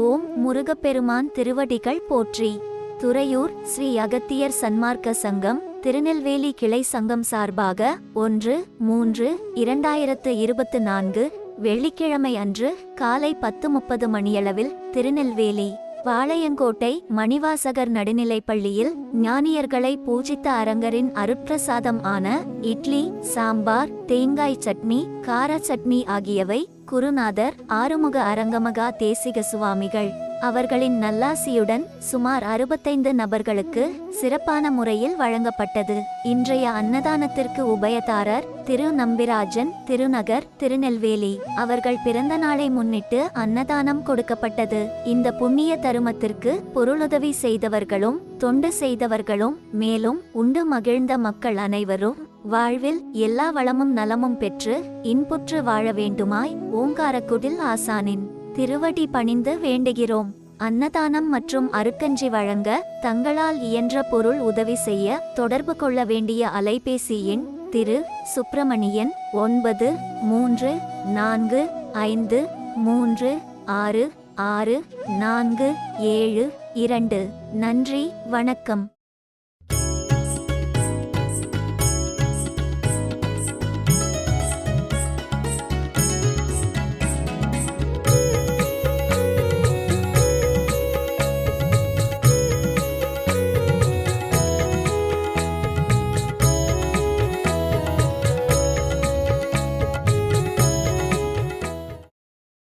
ஓம் முருகப்பெருமான் திருவடிகள் போற்றி. துறையூர் ஸ்ரீ அகத்தியர் சன்மார்க்க சங்கம் திருநெல்வேலி கிளை சங்கம் சார்பாக ஒன்று மூன்று இரண்டாயிரத்து இருபத்து நான்கு வெள்ளிக்கிழமை அன்று காலை பத்து முப்பது மணியளவில் திருநெல்வேலி பாளையங்கோட்டை மணிவாசகர் நடுநிலைப்பள்ளியில் ஞானியர்களை பூஜித்த அரங்கரின் அருட்பிரசாதம் ஆன இட்லி சாம்பார் தேங்காய் சட்னி கார சட்னி ஆகியவை குருநாதர் ஆறுமுக அரங்கமகா தேசிக சுவாமிகள் அவர்களின் நல்லாசியுடன் சுமார் அறுபத்தைந்து நபர்களுக்கு சிறப்பான முறையில் வழங்கப்பட்டது. இன்றைய அன்னதானத்திற்கு உபயதாரர் திரு நம்பிராஜன் திருநகர் திருநெல்வேலி. அவர்கள் பிறந்த நாளை முன்னிட்டு அன்னதானம் கொடுக்கப்பட்டது. இந்த புண்ணிய தருமத்திற்கு பொருளுதவி செய்தவர்களும் தொண்டு செய்தவர்களும் மேலும் உண்டு மகிழ்ந்த மக்கள் அனைவரும் வாழ்வில் எல்லா வளமும் நலமும் பெற்று இன்புற்று வாழ வேண்டுமாய் ஓங்காரக்குடில் ஆசானின் திருவடி பணிந்து வேண்டுகிறோம். அன்னதானம் மற்றும் அருக்கஞ்சி வழங்க தங்களால் இயன்ற பொருள் உதவி செய்ய தொடர்பு கொள்ள வேண்டிய அலைபேசி எண் திரு சுப்பிரமணியன் ஒன்பது மூன்று நான்கு ஐந்து மூன்று ஆறு ஆறு நான்கு ஏழு இரண்டு. நன்றி வணக்கம்.